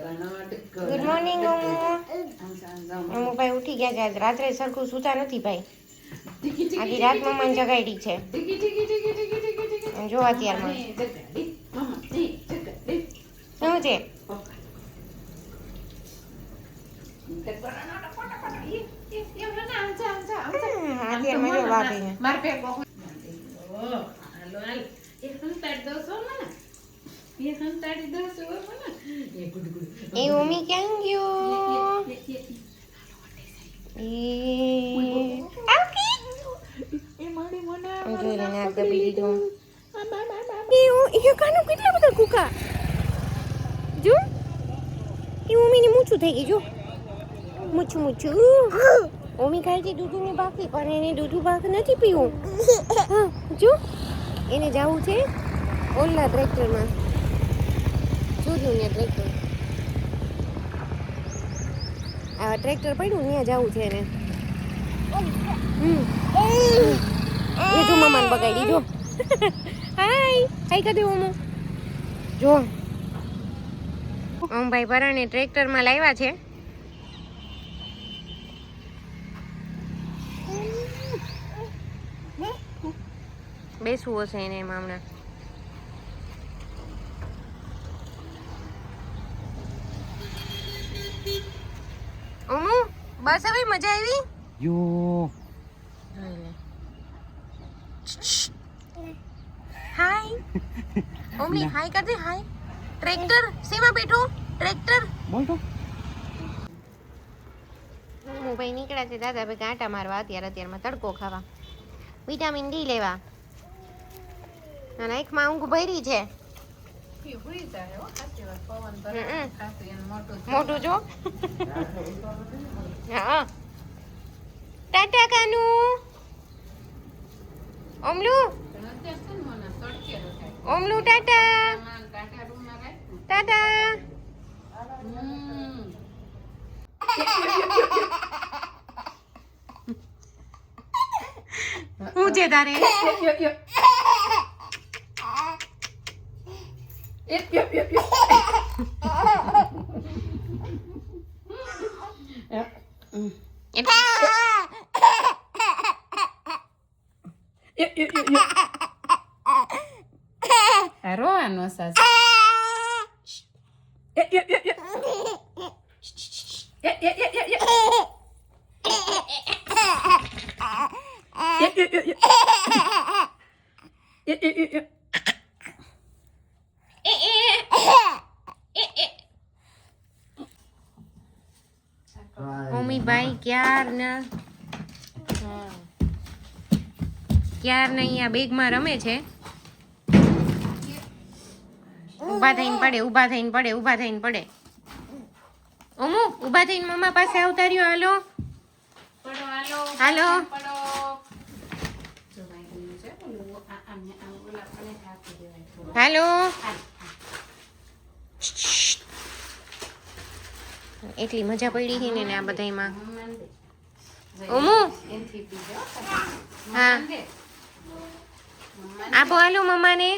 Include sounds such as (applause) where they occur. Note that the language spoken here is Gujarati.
ગુડ મોર્નિંગ ઓમો અમુભાઈ ઉઠી ગયા છે. રાત્રે સરખું સૂતા નથી ભાઈ. આખી રાત મમ્માને જગાડી છે. જો અત્યારમાં શું છે? અત્યારમાં જો ભાભીને એ મમ્મી ક્યાં ગયો? એ આવકી એ ઓ- એ. કેટલા બધા કુકા? જો. એ મમ્મીને મૂછું થઈ ગયું જો. મૂછું મૂછું. મમ્મી ખાય છે દૂધું ને પણ એને દૂધું બાક નથી પીવું. (laughs) જો. એને જવું છે ઓલા ટ્રેક્ટરમાં. જોયું ને ટ્રેક્ટર. આ ટ્રેક્ટર પડ્યું ત્યાં જવું છે ને એ જો મમ્માને બગાડી જો હાય. હાય કદી હું જો. ઓમ ભાઈ પરાણે ટ્રેક્ટરમાં લાવ્યા છે. બેસવું હશે એને એમાં હમણાં. ઓમુ બસ હવે મજા આવી? યો. હાય. ઓમની હાય કરજે હાય. ટ્રેક્ટર શેમાં બેઠો ટ્રેક્ટર. બોલ તો. હું ભાઈ નીકળ્યા છે દાદા ભાઈ ગાંટા મારવા અત્યારે અત્યારમાં તડકો ખાવા. વિટામિન ડી લેવા. અને આંખમાં ઊંઘ ભરી છે. મોટું જો હા. ટાટા કાનુ. ઓમલું. ઓમલુ ટાટા. ટાટા. હું છે તારે Yut yut yut yut. yep. Mm. Yep. Yut yut yut yut. Aroa no sasa. Yut yut yut yut. Yut yut yut yut yut. Yut yut yut yut. Yut yut yut yut. ના ક્યારના ને અહીંયા બેગમાં રમે છે. ઊભા થઈને પડે ઊભા થઈને પડે ઊભા થઈને પડે. ઓમુ ઊભા થઈને મમ્મા પાસે આવતા રહ્યો હાલો. હાલો. હાલો. એટલી મજા પડી છે ને આ બધામાં ઓમુ? હા આપો હાલો મમ્માને.